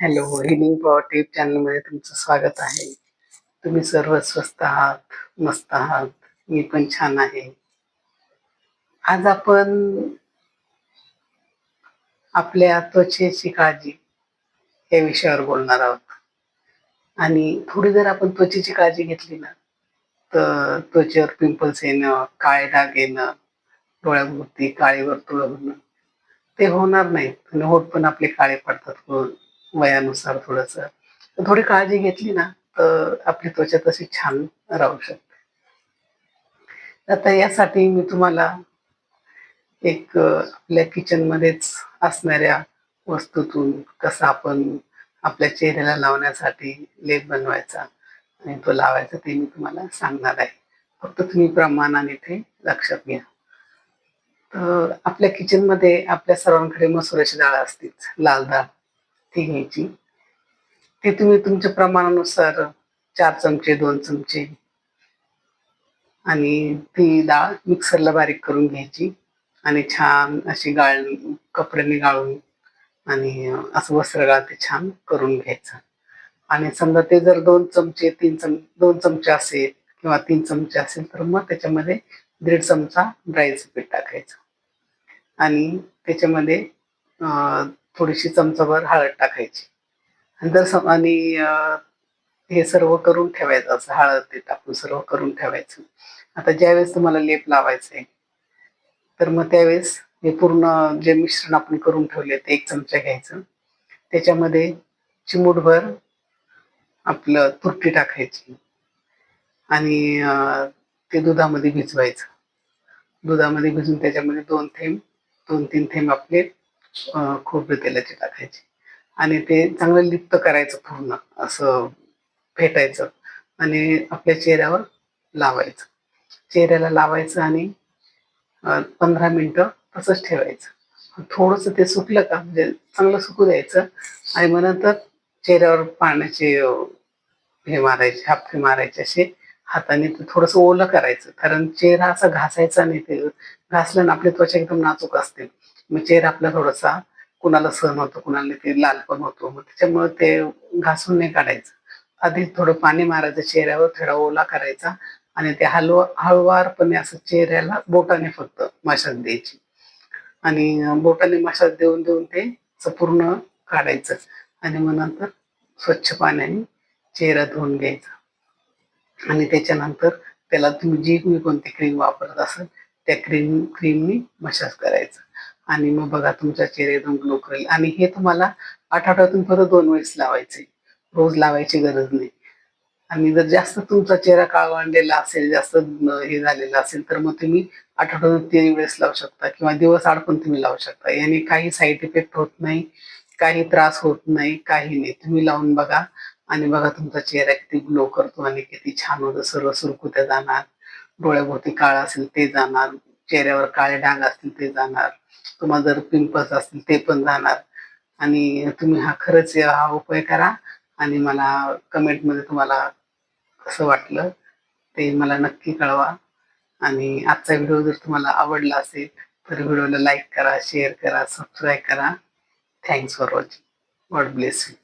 Hello healing power tape चॅनलमध्ये तुमचं स्वागत आहे. तुम्ही सर्व स्वस्त आहात मस्त आहात. मी पण छान आहे. आज आपण आपल्या त्वचेची काळजी या विषयावर बोलणार आहोत. आणि थोडी जर आपण त्वचेची काळजी घेतली ना तर त्वचेवर पिंपल्स येणं काळे डाग येणं डोळ्याभोवती काळे वर्तुळ होणं ते होणार नाहीत. आणि होट पण आपले काळे पडतात व- वयानुसार थोडस. थोडी काळजी घेतली ना तर आपली त्वचा तशी छान राहू शकते. आता यासाठी मी तुम्हाला एक आपल्या किचन मध्येच असणाऱ्या वस्तूतून कसा आपण आपल्या चेहऱ्याला लावण्यासाठी लेप बनवायचा आणि तो लावायचा ते मी तुम्हाला सांगणार आहे. फक्त तुम्ही प्रमाणाने ते लक्षात घ्या. तर आपल्या किचनमध्ये आपल्या सर्वांकडे मसुराची डाळ असतीच लाल डाळ. ती घ्यायची. ती तुम्ही तुमच्या प्रमाणानुसार चार चमचे दोन चमचे आणि ती डाळ मिक्सरला बारीक करून घ्यायची आणि छान अशी गाळ कपड्याने गाळून आणि असं वस्त्र गाळते छान करून घ्यायचं. आणि समजा ते जर दोन चमचे तीन चम दोन चमचे असेल किंवा तीन चमचे असेल तर मग त्याच्यामध्ये दीड चमचा ड्रायचं पीठ टाकायचं. आणि त्याच्यामध्ये अं, थोडीशी चमचाभर हळद टाकायची. आणि जर आणि हे सर्व करून ठेवायचं असं हळद ते टाकून सर्व करून ठेवायचं. आता ज्यावेळेस तुम्हाला लेप लावायचं आहे तर मग त्यावेळेस हे पूर्ण जे मिश्रण आपण करून ठेवले ते एक चमचा घ्यायचं. त्याच्यामध्ये चिमूटभर आपलं तुरटी टाकायची. आणि ते दुधामध्ये भिजवायचं. दुधामध्ये भिजून त्याच्यामध्ये दोन थेंब दोन तीन थेंब आपले खोबरे तेलाचे टाकायचे. आणि ते चांगलं लिप्त करायचं पूर्ण असं फेटायचं. आणि आपल्या चेहऱ्यावर लावायचं. चेहऱ्याला लावायचं आणि पंधरा मिनटं तसंच ठेवायचं. थोडंसं ते सुकलं का म्हणजे चांगलं सुकू द्यायचं. आणि मग नंतर चेहऱ्यावर पाण्याचे हे मारायचे हापके मारायचे असे हाताने ते थोडंसं ओलं करायचं. कारण चेहरा असा घासायचा नाही ते घासल्यानं आपली त्वचा एकदम नाजूक असते मग चेहरा आपला थोडासा कुणाला सहन होतो कुणाला ते लाल पण होतो. मग त्याच्यामुळे ते घासून नाही काढायचं. आधी थोडं पाणी मारायचं चेहऱ्यावर थोडा ओला करायचा आणि ते हलवा हळुवारपणे असं चेहऱ्याला बोटाने फक्त मशाज द्यायची. आणि बोटाने मशाज देऊन देऊन ते पूर्ण काढायचं. आणि मग नंतर स्वच्छ पाण्याने चेहरा धुवून घ्यायचा. आणि त्याच्यानंतर त्याला तुम्ही जी तुम्ही कोणती क्रीम वापरत असाल त्या क्रीम क्रीमनी मशाज करायचं. आणि मग बघा तुमच्या चेहऱ्यातून ग्लो करेल. आणि हे तुम्हाला आठवड्यातून परत दोन वेळेस लावायचे. रोज लावायची गरज नाही. आणि जर जास्त तुमचा चेहरा काळवंडलेला असेल जास्त हे झालेला असेल तर मग तुम्ही आठवड्यातून तीन वेळेस लावू शकता किंवा दिवस आड पण तुम्ही लावू शकता. याने काही साईड इफेक्ट होत नाही काही त्रास होत नाही काही नाही. तुम्ही लावून बघा आणि बघा तुमचा चेहरा किती ग्लो करतो आणि किती छान होतं. सर्व सुरकुत्या जाणार डोळ्याभोवती काळ असेल ते जाणार. चेहऱ्यावर काळे डाग असतील ते जाणार. तुम्हाला जर पिंपल्स असतील ते पण जाणार. आणि तुम्ही हा खरंच हा उपाय करा. आणि मला कमेंटमध्ये तुम्हाला कसं वाटलं ते मला नक्की कळवा. आणि आजचा व्हिडिओ जर तुम्हाला आवडला असेल तर व्हिडिओला लाईक करा शेअर करा सबस्क्राईब करा. Thanks for watching God bless you